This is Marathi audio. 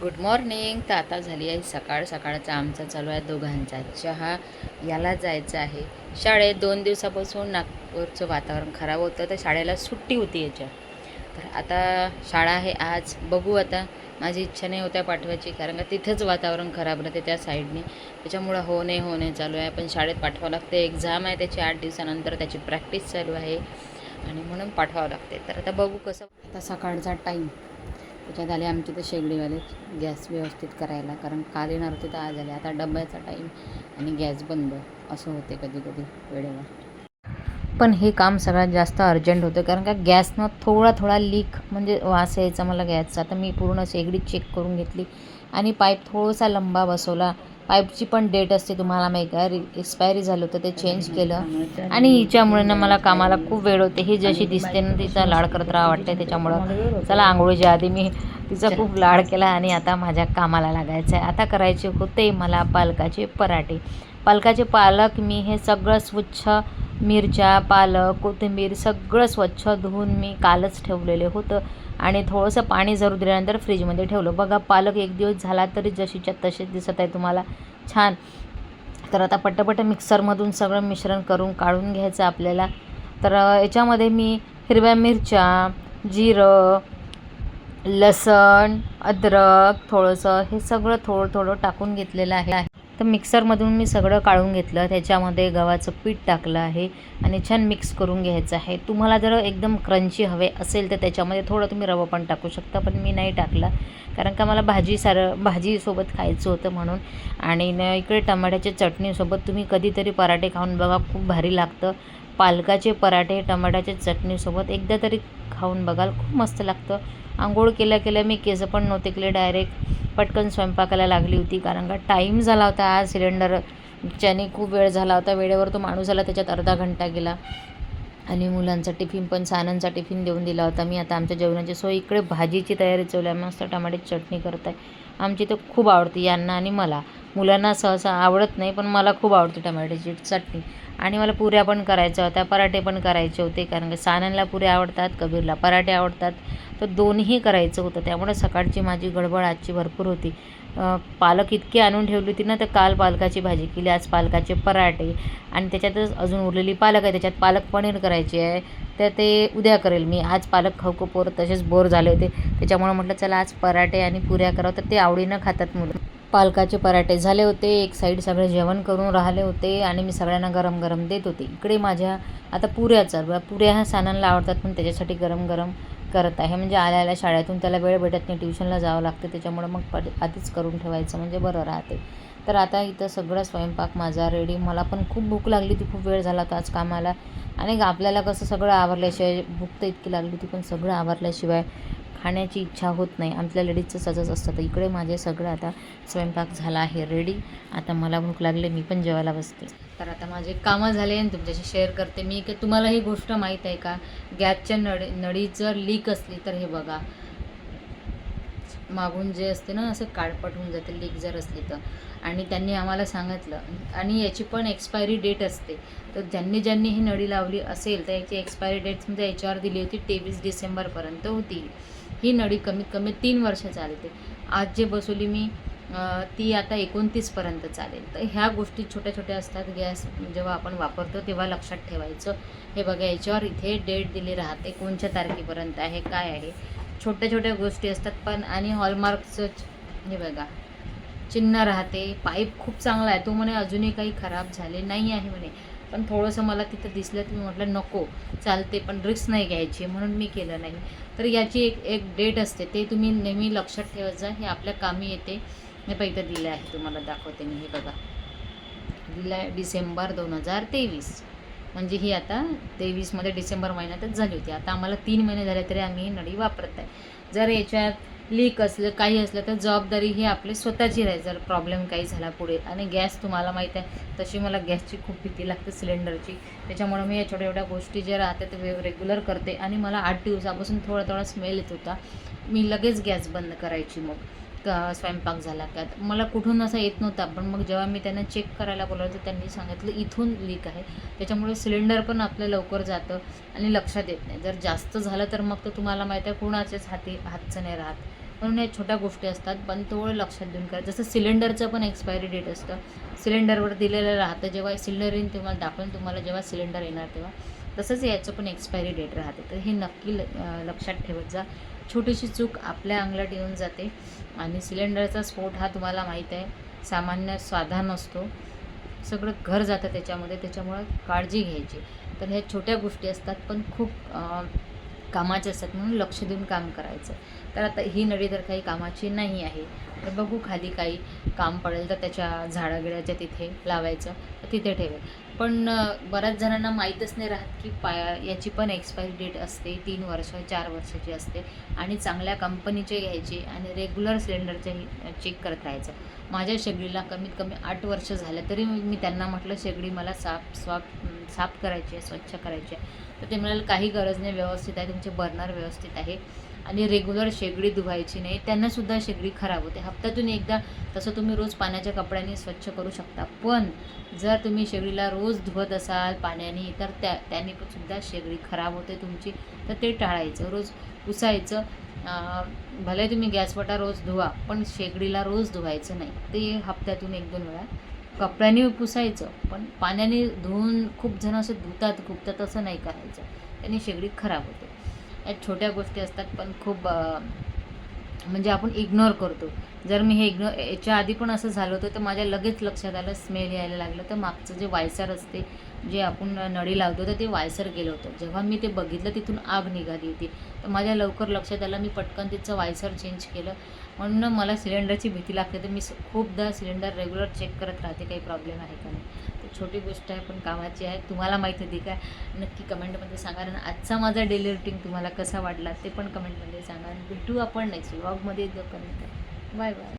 गुड मॉर्निंग तर आता झाली आहे सकाळ. सकाळचा आमचा चालू आहे दोघांचा चहा. याला जायचं आहे. शाळेत दोन दिवसापासून नागपूरचं वातावरण खराब होतं. तर शाळेला सुट्टी होती याच्या तर आता शाळा आहे. आज बघू आता. माझी इच्छा नाही होत्या पाठवायची कारण का तिथंच वातावरण खराब राहते त्या साईडने. त्याच्यामुळं हो नाही हो नाही चालू आहे. पण शाळेत पाठवावं लागते. एक्झाम आहे त्याची आठ दिवसानंतर. त्याची प्रॅक्टिस चालू आहे. आणि म्हणून पाठवावं लागते. तर आता बघू कसं आता सकाळचा टाईम त्याच्यात आले आमचे ते शेगडीवाले गॅस व्यवस्थित करायला. कारण काल येणार होते तर आज आले. आता डब्याचा टाईम आणि गॅस बंद. असं होते कधी कधी वेळेवर. पण हे काम सगळ्यात जास्त अर्जंट होतं. कारण का गॅसनं थोडा थोडा लीक म्हणजे वास यायचा मला गॅसचा. तर मी पूर्ण शेगडी चेक करून घेतली आणि पाईप थोडासा लंबा बसवला. पाईपची पण डेट असते तुम्हाला माहीत आहे. एक्सपायरी झालं होतं ते चेंज केलं. आणि हिच्यामुळे ना मला कामाला खूप वेळ होते. ही जशी दिसते ना तिचा लाड करत राहा वाटते त्याच्यामुळं. चला आंघोळीच्या आधी मी तिचा खूप लाड केला आणि आता माझ्या कामाला लागायचं आहे. आता करायचे होते मला पालकाचे पराठे. पालकाचे पालक मी हे सगळं स्वच्छ मिरच्या पालक कोथिंबीर सगळं स्वच्छ धुवून मी कालच ठेवलेले होतं. आणि थोडंसं पाणी जरू दिल्यानंतर फ्रीजमध्ये ठेवलं. बघा पालक एक दिवस झाला तरी जशीच्या तशीच दिसत आहे तुम्हाला. छान. तर आता पटपट मिक्सरमधून सगळं मिश्रण करून काढून घ्यायचं आपल्याला. तर याच्यामध्ये मी हिरव्या मिरच्या जिरं लसण अद्रक थोडंसं हे सगळं थोडं थोडं टाकून घेतलेलं आहे. तर मिक्सरमधून मी सगळं काढून घेतलं. त्याच्यामध्ये गव्हाचं पीठ टाकलं आहे आणि छान मिक्स करून घ्यायचं आहे. तुम्हाला जर एकदम क्रंची हवे असेल तर त्याच्यामध्ये थोडं तुम्ही रवा पण टाकू शकता पण मी नाही टाकला. कारण का मला भाजी सारं भाजीसोबत खायचं होतं म्हणून. आणि न इकडे टमाट्याच्या चटणीसोबत तुम्ही कधीतरी पराठे खाऊन बघा खूप भारी लागतं. पालकाचे पराठे टमाट्याच्या चटणीसोबत एकदा तरी खाऊन बघाल खूप मस्त लागतं. आंघोळ केल्या केल्या मी केस पण नव्हते केले डायरेक्ट पटकन स्वयंपाकाला लागली होती कारण का टाईम झाला होता आज सिलेंडरच्याने खूप वेळ झाला होता वेळेवर तो माणूस आला त्याच्यात अर्धा घंटा गेला. आणि मुलांचा टिफिन पण सानांचा टिफिन देऊन दिला होता. मी आता आमच्या जेवणाची सोय इकडे भाजीची तयारी चालू आहे. मस्त टमाट्याची चटणी करत आहे आमची तर खूप आवडते यांना आणि मला. मुलांना सहसा आवडत नाही पण मला खूप आवडते टमाट्याची चटणी. आणि मला पुऱ्या पण करायच्या होत्या पराठे पण करायचे होते कारण की साननला पुऱ्या आवडतात कबीरला पराठे आवडतात. तर दोन्ही करायचं होतं त्यामुळे सकाळची माझी गडबड आजची भरपूर होती. पालक इतकी आणून ठेवली होती ना तर काल पालकाची भाजी केली आज पालकाचे पराठे. आणि त्याच्यातच अजून उरलेली पालक आहे त्याच्यात पालक पनीर करायची आहे. तर ते उद्या करेल मी. आज पालक खाऊ पोरं पोर तसेच बोर झाले होते. त्याच्यामुळे म्हटलं चला आज पराठे आणि पुऱ्या करावं तर ते आवडीनं खातात मुलं. पालकाचे पराठे झाले होते एक साईड सगळे जेवण करून राहिले होते आणि मी सगळ्यांना गरम गरम देत होते. इकडे माझ्या आता पुऱ्या चालू पुऱ्या ह्या सानांना आवडतात पण त्याच्यासाठी गरम गरम करत आहे. म्हणजे आल्या आल्या शाळेतून त्याला वेळ भेटत नाही ट्युशनला जावं लागतं त्याच्यामुळं मग आधीच करून ठेवायचं म्हणजे बरं राहते. तर आता इथं सगळं स्वयंपाक माझा रेडी मला पण खूप भूक लागली ती खूप वेळ झाला होता आज कामाला. आणि आपल्याला कसं सगळं आवरल्याशिवाय भूक तर इतकी लागली होती पण सगळं आवरल्याशिवाय खाण्याची इच्छा होत नाही. आमच्या लेडीजचं सजच असतं. तर इकडे माझे सगळं आता स्वयंपाक झाला आहे रेडी आता मला भूक लागली मी पण जेवायला बसते. तर आता माझे कामं झाले आणि तुमच्याशी शेअर करते मी. की तुम्हाला ही गोष्ट माहीत आहे का? गॅसच्या नळ नळी जर लीक असली तर हे बघा. मागून जे असते ना असं काळपट होऊन जाते लीक जर असली तर. आणि त्यांनी आम्हाला सांगितलं आणि याची पण एक्सपायरी डेट असते. तर ज्यांनी ज्यांनी ही नळी लावली असेल तर याची एक्सपायरी डेट समजा याच्यावर दिली होती तेवीस डिसेंबरपर्यंत होती. ही नळी कमीत कमी तीन वर्ष चालते. आज जे बसवली मी ती आता एकोणतीसपर्यंत चालेल. तर ह्या गोष्टी छोट्या छोट्या असतात गॅस जेव्हा आपण वापरतो तेव्हा लक्षात ठेवायचं. हे बघा याच्यावर इथे डेट दिली राहते कोणत्या तारखेपर्यंत आहे काय आहे. छोट्या छोट्या गोष्टी असतात पण आणि हॉलमार्कचं हे बघा. चिन्ह राहते पाईप खूप चांगला आहे. तो म्हणे अजूनही काही खराब झाले नाही आहे म्हणे. पण थोडंसं मला तिथं दिसलं तर मी म्हटलं नको चालते पण रिस्क नाही घ्यायची म्हणून मी केलं नाही. तर याची एक एक डेट असते ते तुम्ही नेहमी लक्षात ठेवत जा. हे आपल्या कामी येते. मी पहिलं दिलं आहे तुम्हाला दाखवते मी हे बघा. दिलं आहे डिसेंबर दोन हजार तेवीस. म्हणजे ही आता तेवीसमध्ये डिसेंबर महिन्यातच झाली होती. आता आम्हाला तीन महिने झाले तरी आम्ही ही नळी वापरत आहे. जर याच्यात लीक असलं काही असलं तर जबाबदारी ही आपली स्वतःची राहील. जर प्रॉब्लेम काही झाला पुढे आणि गॅस तुम्हाला माहीत आहे तशी मला गॅसची खूप भीती लागते सिलेंडरची. त्याच्यामुळे मी या छोट्या छोट्या गोष्टी ज्या राहते ते रेग्युलर करते आणि मला आठ दिवसापासून थोडा थोडा स्मेल येत होता. मी लगेच गॅस बंद करायची मग. का स्वयंपाक झाला का? मला कुठून असा येत नव्हता. पण मग जेव्हा मी त्यांना चेक करायला बोलावलं तर त्यांनी सांगितलं इथून लीक आहे. त्याच्यामुळे सिलेंडर पण आपलं लवकर जातं आणि लक्षात येत नाही. जर जास्त झालं तर मग तर तुम्हाला माहीत आहे कुणाच्याच हाती हातचं नाही राहत. म्हणून या छोट्या गोष्टी असतात पण थोडं लक्षात देऊन करा. जसं सिलेंडरचं पण एक्सपायरी डेट असतं. सिलेंडरवर दिलेलं राहतं जेव्हा सिलेंडर येईन तुम्हाला दाखवून तुम्हाला जेव्हा सिलेंडर येणार तेव्हा. तसंच याचं पण एक्सपायरी डेट राहते. तर हे नक्की ल लक्षात ठेवत जा. छोटीशी चूक आपल्या अंगलात येऊन जाते आणि सिलेंडरचा स्फोट हा तुम्हाला माहीत आहे. सामान्य साधा नसतो सगळं घर जातं त्याच्यामध्ये त्याच्यामुळं काळजी घ्यायची. तर ह्या छोट्या गोष्टी असतात पण खूप कामाचे असतात म्हणून लक्ष देऊन काम करायचं. तर आता ही नळी तर काही कामाची नाही आहे. तर बघू खाली काही काम पडेल तर त्याच्या झाडागिडाच्या तिथे लावायचं. तिथे ठेवेल. पण बऱ्याच जणांना माहीतच नाही राहत की पा याची पण एक्सपायरी डेट असते तीन वर्ष चार वर्षाची असते आणि चांगल्या कंपनीचे घ्यायचे आणि रेग्युलर सिलेंडरचे चेक करत राहायचं. माझ्या शेगडीला कमीत कमी आठ वर्ष झालं तरी मी त्यांना म्हटलं शेगडी मला साफ स्वाफ साफ करायची आहे स्वच्छ करायची आहे. तर ते म्हणाले काही गरज नाही व्यवस्थित आहे तुमचे बर्नर व्यवस्थित आहे. आणि रेग्युलर शेगडी धुवायची नाही त्यांनासुद्धा शेगडी खराब होते. हप्त्यातून एकदा तसं तुम्ही रोज पाण्याच्या कपड्याने स्वच्छ करू शकता. पण जर तुम्ही शेगडीला रोज धुवत असाल पाण्याने तर त्या त्याने पण सुद्धा शेगडी खराब होते तुमची तर ते टाळायचं. रोज पुसायचं. भले तुम्ही गॅसवटा रोज धुवा पण शेगडीला रोज धुवायचं नाही. ते हप्त्यातून एक दोन वेळा कपड्याने पुसायचं पण पाण्याने धुवून खूप जण असं धुतात खूप असं तसं नाही करायचं. त्याने शेगडी खराब होते. या छोट्या गोष्टी असतात पण खूप म्हणजे आपण इग्नोर करतो. जर मी हे इग्नोर याच्या आधी पण असं झालं होतं तर माझ्या लगेच लक्षात आलं स्मेल यायला लागलं. तर मागचं जे वायसर असते जे आपण नळी लावतो तर ते वायसर गेलं होतं. जेव्हा मी ते बघितलं तिथून आग निघाली होती. तर माझ्या लवकर लक्षात आलं मी पटकन तिचं वायसर चेंज केलं. म्हणून मला सिलेंडरची भीती लागते तर मी खूपदा सिलेंडर रेग्युलर चेक करत राहते काही प्रॉब्लेम आहे का नाही. तर छोटी गोष्ट आहे पण कामाची आहे. तुम्हाला माहीत होती काय नक्की कमेंटमध्ये सांगा आणि आजचा माझा डेली रुटीन तुम्हाला कसा वाटला ते पण कमेंटमध्ये सांगा. आणि भेटू आपण नेक्स्ट व्लॉगमध्ये जोपर्यंत. Bye bye.